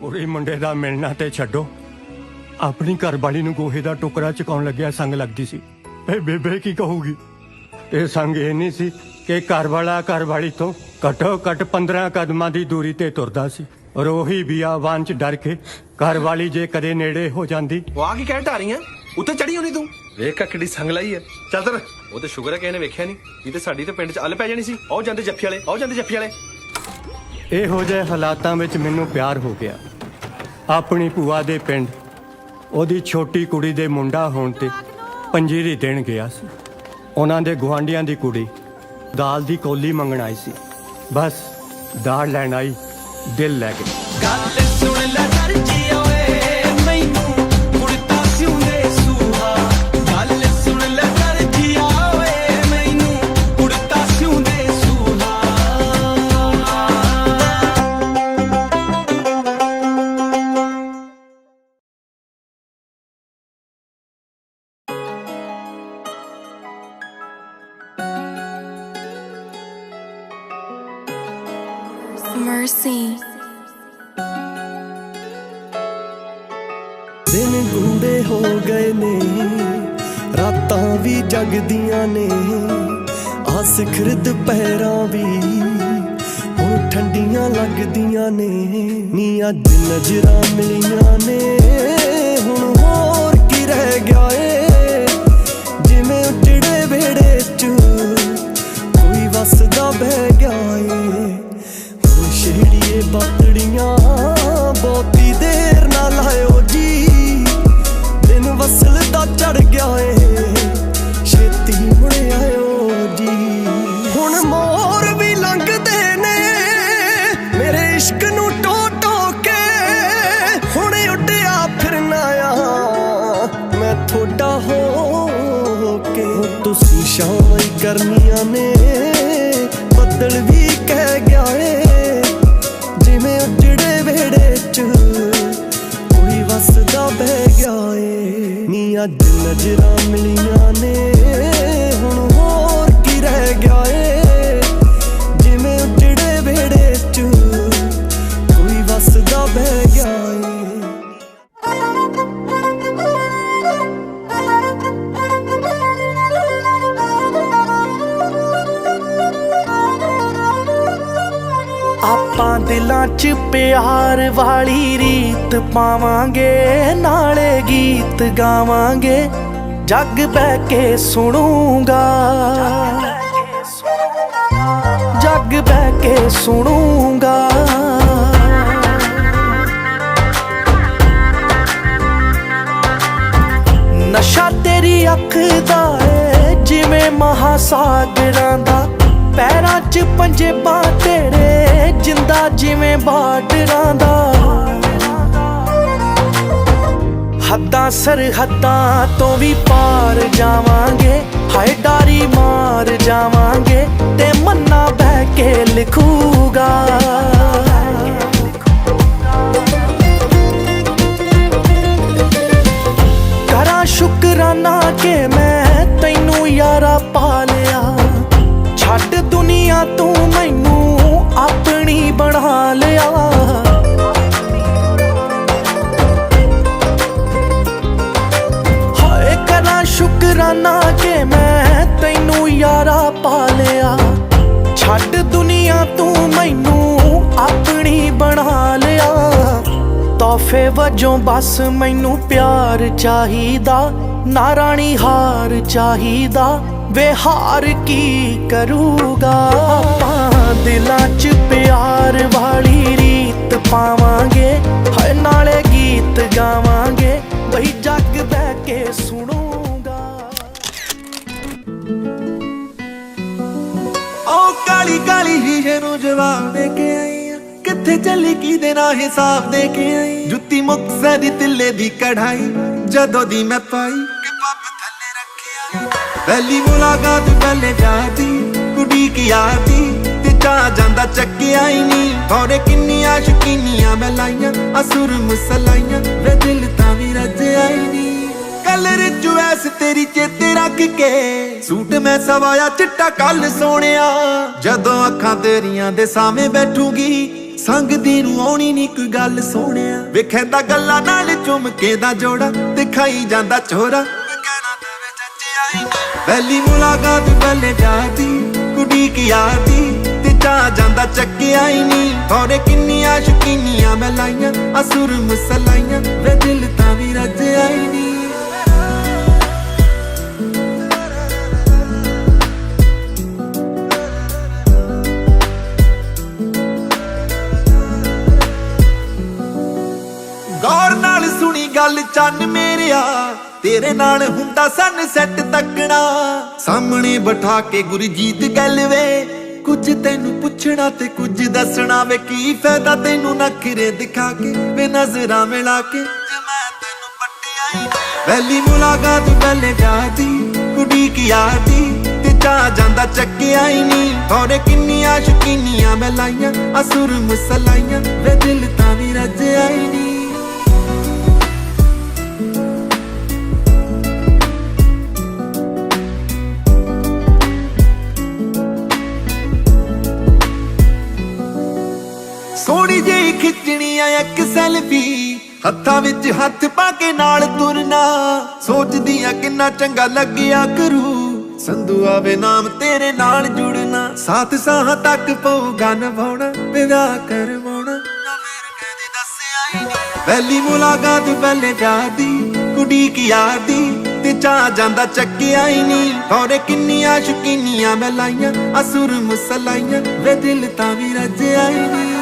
ਕੁੜੀ ਮੁੰਡੇ ਦਾ ਮਿਲਣਾ ਤੇ ਛੱਡੋ। ਆਪਣੀ ਘਰਵਾਲੀ ਨੂੰ ਗੋਹੇ ਦਾ ਟੁਕੜਾ ਚਕਾਉਣ ਲੱਗਿਆ ਸੰਗ ਲੱਗਦੀ ਸੀ। ਇਹ ਬੇਬੇ ਕੀ ਕਹੂਗੀ? ਇਹ ਸੰਗ ਇਹ ਨਹੀਂ ਸੀ ਕਿ ਘਰਵਾਲਾ ਘਰਵਾਲੀ ਤੋਂ ਘੱਟੋ ਘੱਟ 15 ਕਦਮਾਂ ਦੀ ਦੂਰੀ ਤੇ ਤੁਰਦਾ ਸੀ। ਔਰ ਉਹੀ ਬਿਆਵਾਨ ਚ ਡਰ ਕੇ ਘਰਵਾਲੀ ਜੇ ਕਦੇ ਨੇੜੇ ਹੋ ਜਾਂਦੀ। ਉਹ ਆ ਕੀ ਕਹਿ ਢਾਰੀਆਂ ਉੱਤੇ ਚੜੀ ਹੋਣੀ ਤੂੰ? ਵੇਖ ਕਾ ਕਿੱਡੀ ਸੰਗ ਲਾਈ ਹੈ। ਚੱਲ ਤਰ। ਉਹ ਤੇ ਸ਼ੁਕਰ ਹੈ ਕਿ ਇਹਨੇ ਵੇਖਿਆ ਨਹੀਂ। ਇਹ ਤੇ ਸਾਡੀ ਤੇ ਪਿੰਡ 'ਚ ਅੱਲ ਪੈ ਜਾਣੀ ਸੀ। ਆਓ ਜਾਂਦੇ ਜੱਫੀ ਵਾਲੇ ਆਓ ਜਾਂਦੇ ਜੱਫੀ ਵਾਲੇ। ਇਹੋ ਜਿਹੇ ਹਾਲਾਤਾਂ ਵਿੱਚ ਮੈਨੂੰ ਪਿਆਰ ਹੋ ਗਿਆ। ਆਪਣੀ ਭੂਆ ਦੇ ਪਿੰਡ। ਉਹਦੀ ਛੋਟੀ ਕੁੜੀ ਦੇ ਮੁੰਡਾ ਹੋਣ ਤੇ ਪੰਜੀਰੀ ਦੇਣ ਗਿਆ ਸੀ। ਉਹਨਾਂ ਦੇ ਗੁਆਂਢੀਆਂ ਦੀ ਕੁੜੀ ਦਾਲ ਦੀ ਕੋਲੀ ਮੰਗਣ ਆਈ ਸੀ। ਬਸ ਦਾਲ ਲੈਣ ਆਈ, ਦਿਲ ਲੈ ਗਈ ਗੱਲ ਸੁਣ ਲੈ Mercy. ਦਿਨ ਗੂੜੇ ਹੋ ਗਏ ਨੇ, ਰਾਤਾਂ ਵੀ ਜਗਦੀਆਂ ਨੇ, ਆ ਸਿਖਰ ਦੁਪਹਿਰਾਂ ਵੀ ਹੁਣ ਠੰਡੀਆਂ ਲੱਗਦੀਆਂ ਨੇ ਨੀ ਅੱਜ ਨਜ਼ਰਾਂ ਮਿਲੀਆਂ ਨੇ, ਹੁਣ ਹੋਰ ਕੀ ਰਹਿ ਗਿਆ ਏ ਜਿਵੇਂ ਉਜੜੇ ਵੇੜੇ ਚ ਤੁਸੀਂ ਹੀ ਕਰਨੀਆਂ ਨੇ, ਬੱਦਲ ਵੀ ਕਹਿ ਗਿਆ ਏ। ਜਿਵੇਂ ਉੱਜੜੇ ਵੇੜੇ ਚ ਕੋਈ ਵਸਦਾ ਬਹਿ ਗਿਆ ਏ। ਨੀ ਅੱਜ ਨਜ਼ਰਾਂ ਮਿਲੀਆਂ ਨੇ। ਆਪਾਂ ਦਿਲਾਂ 'ਚ ਪਿਆਰ ਵਾਲੀ ਰੀਤ ਪਾਵਾਂਗੇ, ਨਾਲੇ ਗੀਤ ਗਾਵਾਂਗੇ। ਜੱਗ ਬਹਿ ਕੇ ਸੁਣੂਗਾ। ਜੱਗ ਬਹਿ ਕੇ ਸੁਣੂਗਾ। ਨਸ਼ਾ ਤੇਰੀ ਅੱਖ ਦਾ ਏ, ਜਿਵੇਂ ਮਹਾਸਾਗਰਾਂ ਦਾ। ਪੈਰਾਂ 'ਚ ਪੰਜੇ ਤੇਰੇ ਜਿਵੇਂ ਬਾਰਡਰਾਂ ਦਾ। ਹੱਦਾਂ ਸਰਹੱਦਾਂ ਤੋਂ ਵੀ ਪਾਰ ਜਾਵਾਂਗੇ, ਹਾਏ ਡਾਰੀ ਮਾਰ ਜਾਵਾਂਗੇ ਤੇ ਮੰਨਾ ਬਹਿ ਕੇ ਲਿਖੂਗਾ। ਕਰਾਂ ਸ਼ੁਕਰਾਨਾ ਕਿ ਮੈਂ ਤੈਨੂੰ ਯਾਰਾ ਪਾ ਲਿਆ। ਛੱਡ ਦੁਨੀਆ ਤੂੰ ਮੈਨੂੰ ਬਣਾ ਲਿਆ। ਹਾਏ, ਕਰਾਂ ਸ਼ੁਕਰਾਨਾ ਕਿ ਮੈਂ ਤੈਨੂੰ ਯਾਰਾ ਪਾ ਲਿਆ। ਛੱਡ ਦੁਨੀਆ ਤੂੰ ਮੈਨੂੰ ਆਪਣੀ ਬਣਾ ਲਿਆ। ਤੋਹਫੇ ਵਜੋਂ ਬਸ ਮੈਨੂੰ ਪਿਆਰ ਚਾਹੀਦਾ, ਨਾ ਰਾਣੀ ਹਾਰ ਚਾਹੀਦਾ। ਵੇ ਹਾਰ ਕੀ ਕਰੂਗਾ? ਆਪਾਂ ਦਿਲਾਂ 'ਚ ਪਿਆਰ ਵਾਲੀ ਰੀਤ ਪਾਵਾਂਗੇ ਹਾਏ ਨਾਲੇ ਗੀਤ ਗਾਵਾਂਗੇ, ਬਈ ਜੱਗ ਬਹਿ ਕੇ ਸੁਣੂਗਾ। ਓ ਕਾਲੀ ਕਾਲੀ ਹੀਰੇ ਨੂੰ ਜਵਾਬ ਦੇ ਕੇ ਆਈ ਆ। ਕਿੱਥੇ ਚੱਲੀ ਕੀ ਨਾਲ ਹਿਸਾਬ ਦੇ ਕੇ ਆਈ ਜੁੱਤੀ ਮੁਕਸੇ ਦੀ ਤਿੱਲੇ ਦੀ ਕਢਾਈ, ਜਦੋਂ ਦੀ ਮੈਂ ਪਾਈ। ਪਹਿਲੀ ਮੁਲਾਕਾਤ ਪਹਿਲੇ ਜਾਤੀ ਕੁੜੀ ਕੀ ਆਤੀ ਤੇ ਚਾ ਜਾਂਦਾ ਚੱਕਿਆ ਹੀ ਨਹੀਂ। ਥੋੜੇ ਕਿੰਨੀਆਂ ਸ਼ਕੀਨੀਆਂ ਮੈਂ ਲਾਈਆਂ ਅਸੁਰ ਮੁਸਲਾਈਆਂ, ਵੇ ਦਿਲ ਤਾਂ ਵੀ ਰੱਜਿਆ ਹੀ ਨਹੀਂ। ਕਲਰ ਚੁਐਸ ਤੇਰੀ ਚੇਤੇ ਰੱਖ ਕੇ, ਸੂਟ ਮੈਂ ਸਵਾਇਆ ਚਿੱਟਾ ਕੱਲ ਸੋਹਣਿਆ। ਜਦੋਂ ਅੱਖਾਂ ਤੇਰੀਆਂ ਦੇ ਸਾਹਮਣੇ ਬੈਠੂਗੀ, ਸੰਗ ਦੀ ਨੂੰ ਆਉਣੀ ਨਹੀਂ ਕੋਈ ਗੱਲ ਸੋਹਣਿਆ। ਤਾਂ ਗੱਲਾਂ ਨਾਲ ਚੁੰਮਕੇ ਦਾ ਜੋੜਾ, ਦਿਖਾਈ ਜਾਂਦਾ ਚੋਰਾ। ਪਹਿਲੀ ਮੁਲਾਕਾਤ ਪਹਿਲੇ ਜਾਦੀ ਕੁੜੀ ਕੀ ਆਦੀ ਤੇ ਚਾ ਜਾਂਦਾ ਚੱਕਿਆ ਹੀ ਨਹੀਂ। ਥੋੜੇ ਕਿੰਨੀਆਂ ਸ਼ਕੀਨੀਆਂ ਮੈਂ ਲਾਈਆਂ, ਅਸੁਰ ਮਸਲਾਈਆਂ, ਵੇ ਦਿਲ ਤਾਂ ਵੀ ਰੱਜਿਆ ਹੀ ਨਹੀਂ। ਗੌਰ ਨਾਲ ਸੁਣੀ ਗੱਲ ਚੰਨ ਮੇਰਿਆ। ਤੇਰੇ ਨਾਲ ਹੁੰਦਾ ਸਨ ਸੈੱਟ ਤੱਕਣਾ। ਸਾਹਮਣੇ ਬਿਠਾ ਕੇ ਗੁਰਜੀਤ ਗੱਲ ਵੇ ਕੁਝ ਤੈਨੂੰ ਪੁੱਛਣਾ ਤੇ ਕੁਝ ਦੱਸਣਾ ਵੇ, ਕੀ ਫਾਇਦਾ ਤੈਨੂੰ ਨਖਰੇ ਦਿਖਾ ਕੇ, ਵੇ ਨਜ਼ਰਾਂ ਮਿਲਾ ਕੇ। ਜੇ ਮੈਂ ਤੈਨੂੰ ਪੱਟਿਆ ਹੀ ਪਹਿਲੀ ਮੁਲਾਕਾਤ ਪਹਿਲੇ ਜਾਦੀ ਕੁੜੀ ਕੀ ਆਦੀ ਤੇ ਚਾ ਜਾਂਦਾ ਚੱਕਿਆ ਹੀ ਨਹੀਂ ਥੋੜੇ ਕਿੰਨੀਆਂ ਸ਼ਕੀਨੀਆਂ ਮੈਂ ਲਾਈਆਂ ਅਸੁਰ ਮਸਲਾਈਆਂ, ਵੇ ਦਿਲ ਤਾਂ ਵੀ ਰੱਜਿਆ ਹੀ ਨਹੀਂ ਆ ਇੱਕ ਸੈਲਫੀ। ਹੱਥਾਂ ਵਿੱਚ ਹੱਥ ਪਾ ਕੇ ਨਾਲ ਤੁਰਨਾ। ਸੋਚਦੀ ਆ ਕਿੰਨਾ ਚੰਗਾ ਲੱਗਿਆ ਕਰੂ। ਸੰਧੂ ਆਵੇ ਨਾਮ ਤੇਰੇ ਨਾਲ ਜੁੜਨਾ। ਸਾਥ ਸਾਹਾਂ ਤੱਕ ਪਊਗਾ ਨਿਭਾਉਣਾ ਵਿਆਹ ਕਰਵਾਉਣਾ। ਦੱਸਿਆ ਪਹਿਲੀ ਮੁਲਾਕਾਤ ਪਹਿਲੇ ਜਾਦੀ ਕੁੜੀ ਕੀ ਆਦੀ, ਤੇ ਚਾ ਜਾਂਦਾ ਚੱਕਿਆ ਹੀ ਨਹੀਂ। ਥੋੜੇ ਕਿੰਨੀਆਂ ਸ਼ਕੀਨੀਆਂ ਮੈਂ ਲਾਈਆਂ, ਅਸੁਰ ਮੁਸਲਾਈਆਂ, ਵੇ ਦਿਲ ਤਾਂ ਵੀ ਰੱਜਿਆ ਹੀ ਨਹੀਂ।